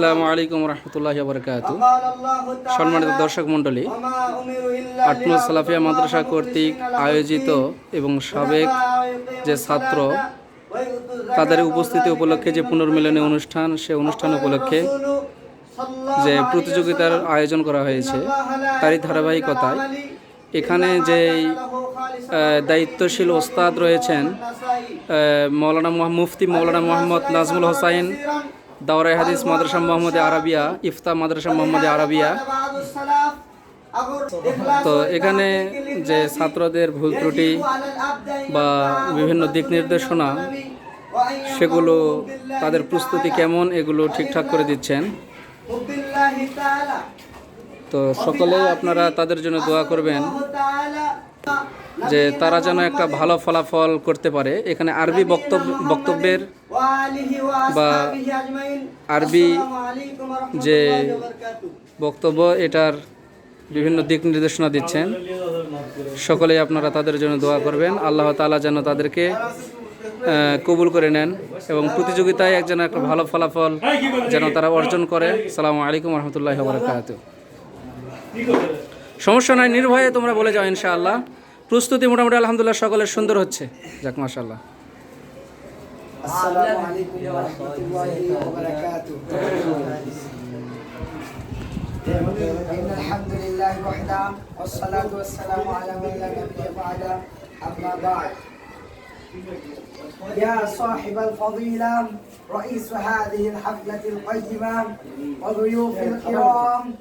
আসসালামু আলাইকুম রহমতুল্লাহ বরকাত সম্মানিত দর্শক মণ্ডলী আটমুল সালাফিয়া মাদ্রাসা কর্তৃক আয়োজিত এবং সাবেক যে ছাত্র, তাদের উপস্থিতি উপলক্ষে যে পুনর্মিলনী অনুষ্ঠান, সে অনুষ্ঠান উপলক্ষে যে প্রতিযোগিতার আয়োজন করা হয়েছে, তারই ধারাবাহিকতায় এখানে যে দায়িত্বশীল ওস্তাদ রয়েছেন মৌলানা মুফতি মৌলানা মোহাম্মদ নাজমুল হোসাইন দাওরাই হাদিস মাদ্রাসা মোহাম্মদ আরাবিয়া ইফতা মাদ্রাসা মোহাম্মদ আরাবিয়া। তো এখানে যে ছাত্রদের ভুল ত্রুটি বা বিভিন্ন দিক নির্দেশনা সেগুলো তাদের প্রস্তুতি কেমন এগুলো ঠিকঠাক করে দিচ্ছেন। তো সকলেই আপনারা তাদের জন্য দোয়া করবেন। যে তারা যেন একটা ভালো ফলাফল করতে পারে। এখানে আরবি বক্তব্য বক্তব্যের বা আরবি যে বক্তব্য, এটার বিভিন্ন দিক নির্দেশনা দিচ্ছেন। সকলেই আপনারা তাদের জন্য দোয়া করবেন। আল্লাহ তাআলা যেন তাদেরকে কবুল করে নেন এবং প্রতিযোগিতায় একজন একটা ভালো ফলাফল যেন তারা অর্জন করে। সালামু আলাইকুম রহমতুল্লাহ বরকাত সমস্যা নয় নির্ভয়ে তোমরা বলে যাও ইনশাআল্লাহ। প্রস্তুতি মোটামুটি আলহামদুলিল্লাহ সকলের সুন্দর হচ্ছে যাক মাশাল্লাহ السلام عليكم ورحمة الله وبركاته إن الحمد لله وحده والصلاة والسلام على من لا نبي بعده أما بعد يا صاحب الفضيلة رئيس هذه الحفلة القيمة وضيوف الكرام